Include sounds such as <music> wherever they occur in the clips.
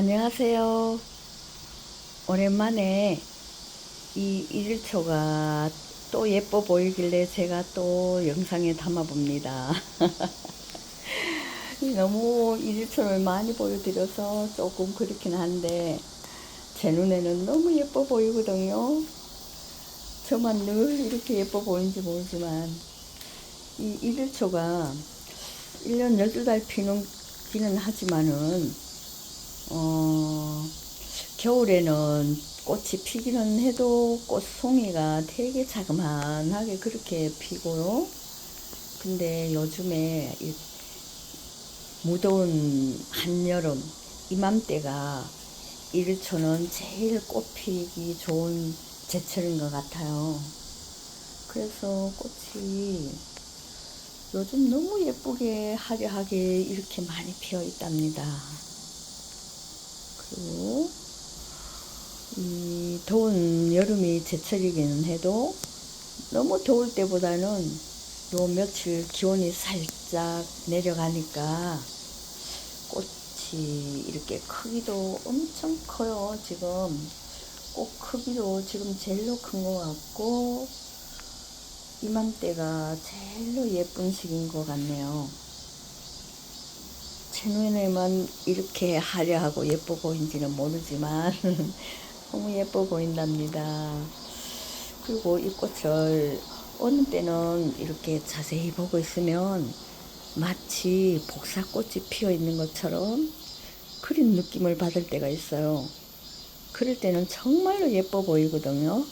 안녕하세요. 오랜만에 이 일초가 또 예뻐 보이길래 제가 또 영상에 담아 봅니다. <laughs> 너무 일초를 많이 보여드려서 조금 그렇긴 한데 제 눈에는 너무 예뻐 보이거든요. 저만 늘 이렇게 예뻐 보이는지 모르지만 이 일초가 1년 12달 피는 기는 하지만은 어, 겨울에는 꽃이 피기는 해도 꽃송이가 되게 자그만하게 그렇게 피고요. 근데 요즘에 이 무더운 한여름 이맘때가 일초는 제일 꽃 피기 좋은 제철인 것 같아요. 그래서 꽃이 요즘 너무 예쁘게 화려하게 이렇게 많이 피어 있답니다. 그리고 이 더운 여름이 제철이기는 해도 너무 더울 때보다는 요 며칠 기온이 살짝 내려가니까 꽃이 이렇게 크기도 엄청 커요. 지금 꽃 크기도 지금 제일로 큰 것 같고 이맘때가 제일로 예쁜 시기인 것 같네요. 제 눈에만 이렇게 화려하고 예뻐 보인지는 모르지만 <laughs> 너무 예뻐 보인답니다. 그리고 이 꽃을 어느 때는 이렇게 자세히 보고 있으면 마치 복사꽃이 피어 있는 것처럼 그런 느낌을 받을 때가 있어요. 그럴 때는 정말로 예뻐 보이거든요.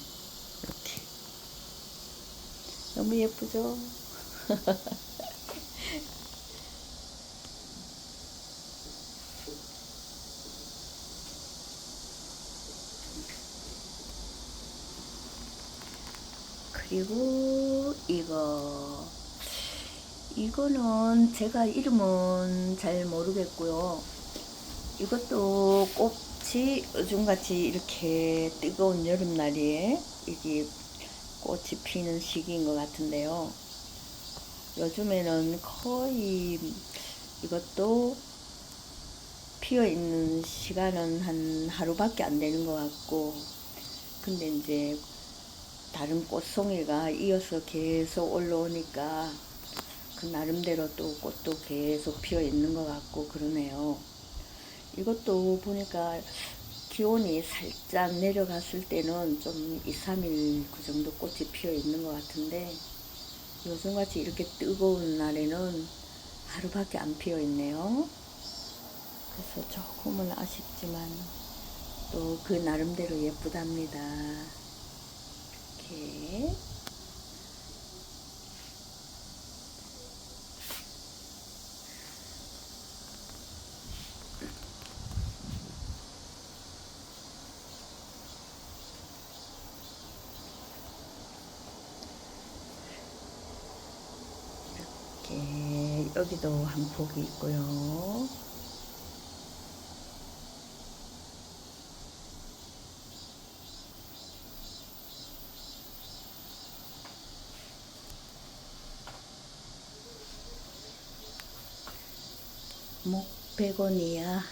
이렇게. 너무 예쁘죠? <laughs> 그리고 이거 이거는 제가 이름은 잘 모르겠고요. 이것도 꽃이 요즘같이 이렇게 뜨거운 여름날에 이게 꽃이 피는 시기인 것 같은데요. 요즘에는 거의 이것도 피어 있는 시간은 한 하루밖에 안 되는 것 같고, 근데 이제 다른 꽃송이가 이어서 계속 올라오니까 그 나름대로 또 꽃도 계속 피어 있는 것 같고 그러네요. 이것도 보니까 기온이 살짝 내려갔을 때는 좀 2, 3일 그 정도 꽃이 피어 있는 것 같은데 요즘같이 이렇게 뜨거운 날에는 하루밖에 안 피어 있네요. 그래서 조금은 아쉽지만 또 그 나름대로 예쁘답니다. 이렇게 이렇게 여기도 한 폭이 있고요. 목베고니아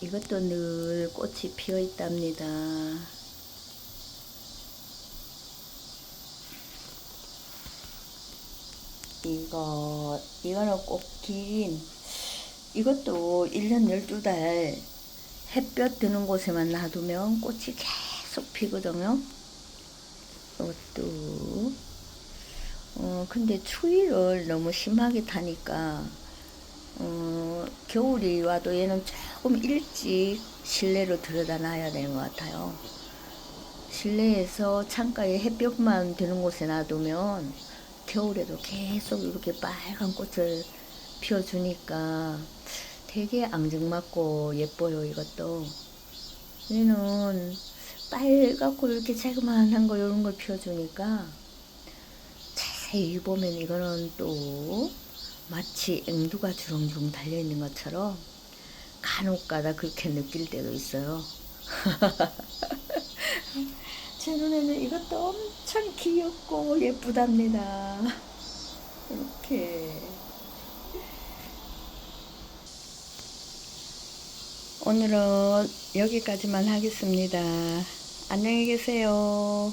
이것도 늘 꽃이 피어 있답니다. 이거 이거는 꽃긴 이것도 1년 12달 햇볕 드는 곳에만 놔두면 꽃이 계속 피거든요. 이것도 어 근데 추위를 너무 심하게 타니까 어, 겨울이 와도 얘는 조금 일찍 실내로 들여다 놔야 되는 것 같아요. 실내에서 창가에 햇볕만 드는 곳에 놔두면 겨울에도 계속 이렇게 빨간 꽃을 피워주니까 되게 앙증맞고 예뻐요, 이것도. 얘는 빨갛고 이렇게 자그만한 거 이런 걸 피워주니까 자세히 보면 이거는 또 마치 앵두가 주렁주렁 달려있는 것처럼 간혹가다 그렇게 느낄 때도 있어요. <laughs> 제 눈에는 이것도 엄청 귀엽고 예쁘답니다. 이렇게. 오늘은 여기까지만 하겠습니다. 안녕히 계세요.